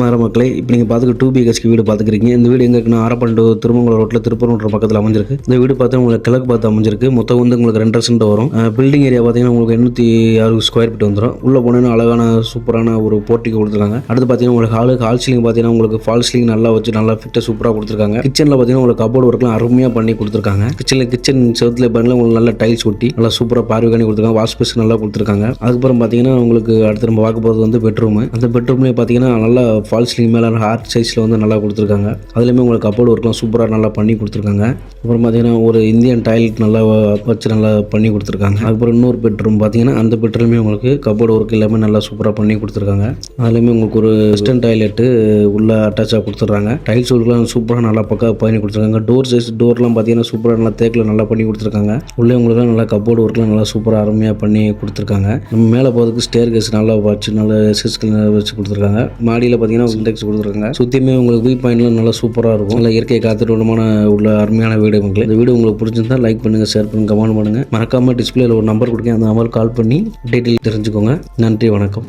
வணக்கம் மக்களை இப்போ நீங்கள் பார்த்துக்க டூ பிஹெச்கே வீடு பார்த்துக்கிறீங்க இந்த வீடு எங்கே இருக்குன்னா ஆரப்பண்டு திருமங்கலம் ரோட்டில் திருப்பரங்குன்ற பக்கத்தில் அமைஞ்சிருக்கு. இந்த வீடு பார்த்து உங்களுக்கு கிழக்கு பார்த்து அமைஞ்சிருக்கு. மொத்தம் வந்து உங்களுக்கு ரெண்டரை சென்ட் வரும். பில்டிங் ஏரியா பார்த்தீங்கன்னா உங்களுக்கு எண்ணூற்றி அறுபது ஸ்கொயர் ஃபீட் வந்துடும் உள்ளே போனீங்கன்னா அழகான சூப்பரான ஒரு போட்டிக்கு கொடுத்துருக்காங்க. அடுத்து பார்த்தீங்கன்னா உங்களுக்கு ஹாலு ஹால் சீலிங் பார்த்தீங்கன்னா உங்களுக்கு ஃபால் சீலிங் நல்லா வச்சு நல்லா ஃபிட்டாக சூப்பராக கொடுத்துருக்காங்க. கிச்சனில் பார்த்தீங்கன்னா உங்களுக்கு கபோர்டு ஒர்க்லாம் அருமையாக பண்ணி கொடுத்துருக்காங்க. கிச்சனில் கிச்சன் செவத்தில் பண்ணல உங்களுக்கு நல்ல டைல்ஸ் ஒட்டி நல்லா சூப்பராக பார்வை பண்ணி கொடுத்துருக்காங்க. வாஷ் பேஸ் நல்லா கொடுத்துருக்காங்க. அதுக்கப்புறம் பார்த்தீங்கன்னா உங்களுக்கு அடுத்து நம்ம பார்க்க போகிறது வந்து பெட்ரூம் அந்த பெட்ரூம்லேயே பார்த்தீங்கன்னா நல்லா ஃபால் மேலே ஹார்ட் சைஸில் வந்து நல்லா கொடுத்துருக்காங்க. அதுலேயுமே உங்களுக்கு கபோர்டு ஒர்க்லாம் சூப்பராக நல்லா பண்ணி கொடுத்துருக்காங்க. அப்புறம் பார்த்தீங்கன்னா ஒரு இந்தியன் டாய்லெட் நல்லா வச்சு நல்லா பண்ணி கொடுத்துருக்காங்க. அதுக்கப்புறம் இன்னொரு பெட்ரூம் பார்த்தீங்கன்னா அந்த பெட்ரூமே உங்களுக்கு கபோர்டு ஒர்க் எல்லாமே நல்லா சூப்பராக பண்ணி கொடுத்துருக்காங்க. அதுலேயுமே உங்களுக்கு ஒரு வெஸ்டர்ன் டாய்லெட்டு உள்ளே அட்டாச்சாக கொடுத்துட்றாங்க. டைல்ஸ் ஒர்க்லாம் சூப்பராக நல்லா பக்கம் பண்ணி கொடுத்துருக்காங்க. டோர் சைஸ் டோர்லாம் பார்த்தீங்கன்னா சூப்பராக நல்லா தேக்கில் நல்லா பண்ணி கொடுத்துருக்காங்க. உள்ளே உங்களுக்கு நல்லா கபோர்டு ஒர்க்லாம் நல்லா சூப்பராக அருமையாக பண்ணி கொடுத்துருக்காங்க. நம்ம மேலே போகிறதுக்கு ஸ்டேர் கேஸ் நல்லா வச்சு நல்லா எஸ்எஸ்கள் வச்சு கொடுத்துருக்காங்க. மாடியில் பார்த்தீங்கன்னா இண்டெக்ஸ் கொடுத்துருக்காங்க. சுற்றியுமே உங்களுக்கு வியூ பாயிண்ட்லாம் நல்லா சூப்பராக இருக்கும். நல்லா இயற்கை காத்திரமான உள்ள அருமையான வீடு உங்களுக்கு. இந்த வீடு உங்களுக்கு பிடிச்சிருந்தா லைக் பண்ணுங்கள் ஷேர் பண்ணுங்கள் கமெண்ட் பண்ணுங்கள் மறக்காமல் டிஸ்பிளேல ஒரு நம்பர் கொடுக்க அந்த நம்பர் கால் பண்ணி டீட்டெயில் தெரிஞ்சுக்கோங்க. நன்றி வணக்கம்.